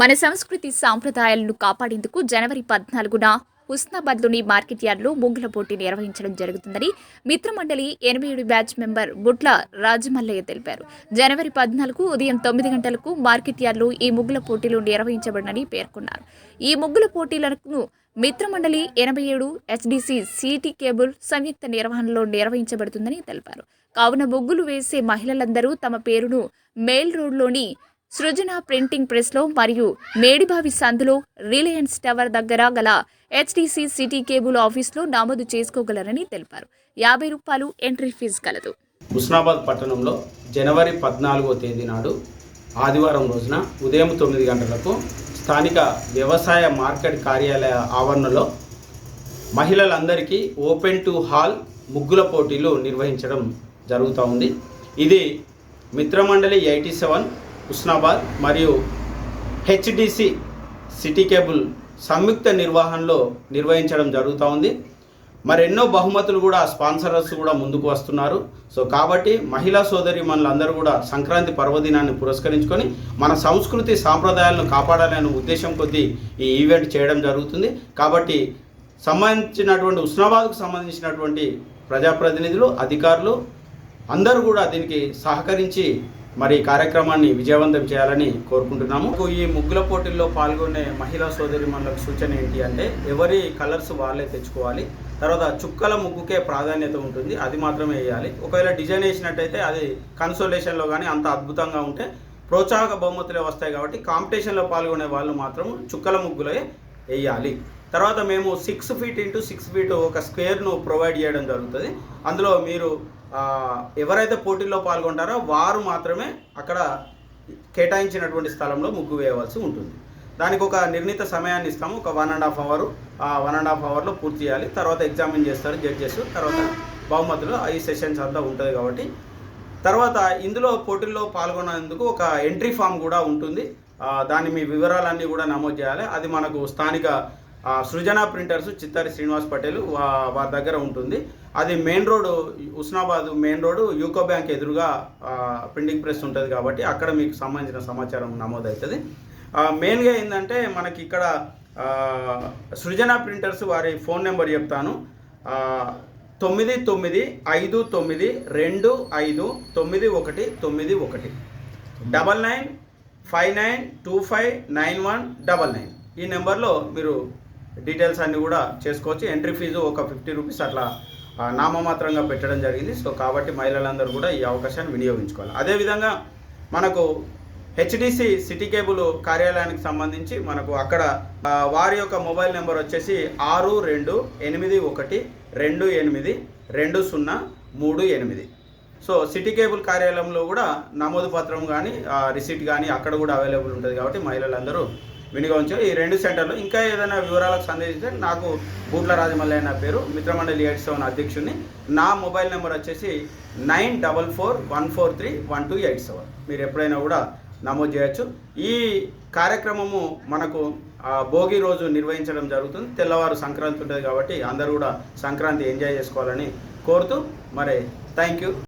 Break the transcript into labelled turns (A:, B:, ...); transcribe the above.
A: మన సంస్కృతి సాంప్రదాయాలను కాపాడేందుకు జనవరి పద్నాలుగున హుస్నాబాద్లోని మార్కెట్ యార్డ్లో ముగ్గుల పోటీ నిర్వహించడం జరుగుతుందని మిత్రమండలి ఎనభై ఏడు బ్యాచ్ మెంబర్ బుట్ల రాజమల్లయ్య తెలిపారు. జనవరి పద్నాలుగు ఉదయం తొమ్మిది గంటలకు మార్కెట్ యార్డ్లో ఈ ముగ్గుల పోటీలు నిర్వహించబడనని పేర్కొన్నారు. ఈ ముగ్గుల పోటీలను మిత్రమండలి ఎనభై ఏడు హెచ్డిసి సిటీ కేబుల్ సంయుక్త నిర్వహణలో నిర్వహించబడుతుందని తెలిపారు. కావున ముగ్గులు వేసే మహిళలందరూ తమ పేరును మెయిల్ రోడ్లోని సృజన ప్రింటింగ్ ప్రెస్లో మరియు మేడిబావి సందులో రిలయన్స్ టవర్ దగ్గర గల హెచ్డిసి సిటీ కేబుల్ ఆఫీస్లో నమోదు చేసుకోగలరని తెలిపారు. యాభై రూపాయలు ఎంట్రీ ఫీజు కలదు.
B: హుస్నాబాద్ పట్టణంలో జనవరి పద్నాలుగో తేదీ నాడు ఆదివారం రోజున ఉదయం తొమ్మిది గంటలకు స్థానిక వ్యవసాయ మార్కెట్ కార్యాలయ ఆవరణలో మహిళలందరికీ ఓపెన్ టు హాల్ ముగ్గుల పోటీలు నిర్వహించడం జరుగుతూ ఉంది. ఇది మిత్రమండలి ఎయిటీ సెవెన్ హుస్నాబాద్ మరియు హెచ్డిసి సిటీ కేబుల్ సంయుక్త నిర్వహణలో నిర్వహించడం జరుగుతూ ఉంది. మరెన్నో బహుమతులు కూడా స్పాన్సరర్స్ కూడా ముందుకు వస్తున్నారు. సో కాబట్టి మహిళా సోదరి మనలందరూ కూడా సంక్రాంతి పర్వదినాన్ని పురస్కరించుకొని మన సంస్కృతి సాంప్రదాయాలను కాపాడాలనే ఉద్దేశం కొద్దీ ఈ ఈవెంట్ చేయడం జరుగుతుంది. కాబట్టి సంబంధించినటువంటి ఉస్నాబాద్కు సంబంధించినటువంటి ప్రజాప్రతినిధులు అధికారులు అందరూ కూడా దీనికి సహకరించి మరి ఈ కార్యక్రమాన్ని విజయవంతం చేయాలని కోరుకుంటున్నాము. ఈ ముగ్గుల పోటీల్లో పాల్గొనే మహిళా సోదరి మనలకు సూచన ఏంటి అంటే ఎవరి కలర్స్ వాళ్ళే తెచ్చుకోవాలి. తర్వాత చుక్కల ముగ్గుకే ప్రాధాన్యత ఉంటుంది. అది మాత్రమే వేయాలి. ఒకవేళ డిజైన్ వేసినట్టయితే అది కన్సోలేషన్లో కానీ అంత అద్భుతంగా ఉంటే ప్రోత్సాహక బహుమతులే వస్తాయి కాబట్టి కాంపిటీషన్లో పాల్గొనే వాళ్ళు మాత్రం చుక్కల ముగ్గులే వేయాలి. తర్వాత మేము six feet into six feet ఒక స్క్వేర్ను ప్రొవైడ్ చేయడం జరుగుతుంది. అందులో మీరు ఎవరైతే పోటీల్లో పాల్గొంటారో వారు మాత్రమే అక్కడ కేటాయించినటువంటి స్థలంలో ముగ్గు వేయవలసి ఉంటుంది. దానికి ఒక నిర్ణీత సమయాన్ని ఇస్తాము. ఒక వన్ అండ్ హాఫ్ అవర్ ఆ వన్ అండ్ హాఫ్ అవర్లో పూర్తి చేయాలి. తర్వాత ఎగ్జామిన్ చేస్తారు జడ్జెస్ తర్వాత బహుమతులు ఈ సెషన్స్ అంతా ఉంటుంది కాబట్టి. తర్వాత ఇందులో పోటీల్లో పాల్గొనేందుకు ఒక ఎంట్రీ ఫామ్ కూడా ఉంటుంది. దాని మీ వివరాలన్నీ కూడా నమోదు చేయాలి. అది మనకు స్థానిక సృజన ప్రింటర్స్ చిత్తారి శ్రీనివాస్ పటేల్ వారి దగ్గర ఉంటుంది. అది main road Husnabad main road UCO bank ఎదురుగా ప్రింటింగ్ ప్రెస్ ఉంటుంది కాబట్టి అక్కడ మీకు సంబంధించిన సమాచారం నమోదవుతుంది. మెయిన్గా ఏంటంటే మనకి ఇక్కడ సృజన ప్రింటర్స్ వారి ఫోన్ నెంబర్ చెప్తాను. తొమ్మిది తొమ్మిది ఐదు తొమ్మిది రెండు ఐదు తొమ్మిది ఒకటి తొమ్మిది ఒకటి. Double nine five nine two five nine one double nine. ఈ నెంబర్లో మీరు డీటెయిల్స్ అన్నీ కూడా చేసుకోవచ్చు. ఎంట్రీ ఫీజు ఒక ఫిఫ్టీ రూపీస్ అట్లా నామమాత్రంగా పెట్టడం జరిగింది. సో కాబట్టి మహిళలందరూ కూడా ఈ అవకాశాన్ని వినియోగించుకోవాలి. అదేవిధంగా మనకు హెచ్డిసి సిటీ కేబుల్ కార్యాలయానికి సంబంధించి మనకు అక్కడ వారి యొక్క మొబైల్ నెంబర్ వచ్చేసి ఆరు రెండు ఎనిమిది ఒకటి రెండు ఎనిమిది రెండు సున్నా మూడు ఎనిమిది. సో సిటీ కేబుల్ కార్యాలయంలో కూడా నమోదు పత్రం కానీ రిసీట్ కానీ అక్కడ కూడా అవైలబుల్ ఉంటుంది కాబట్టి మహిళలందరూ వినియోగించారు ఈ రెండు సెంటర్లు ఇంకా ఏదైనా వివరాలకు సందేశిస్తే నాకు బూట్ల రాజమల్లి అన్న పేరు మిత్రమండలి ఎయిట్ సెవెన్ అధ్యక్షుడిని. నా మొబైల్ నెంబర్ వచ్చేసి nine double four one four three one two eight seven. మీరు ఎప్పుడైనా కూడా నమోదు చేయొచ్చు. ఈ కార్యక్రమము మనకు ఆ, భోగి రోజు నిర్వహించడం జరుగుతుంది. తెల్లవారు సంక్రాంతి ఉంటుంది కాబట్టి అందరూ కూడా సంక్రాంతి ఎంజాయ్ చేసుకోవాలని కోరుతూ మరి థ్యాంక్ యూ.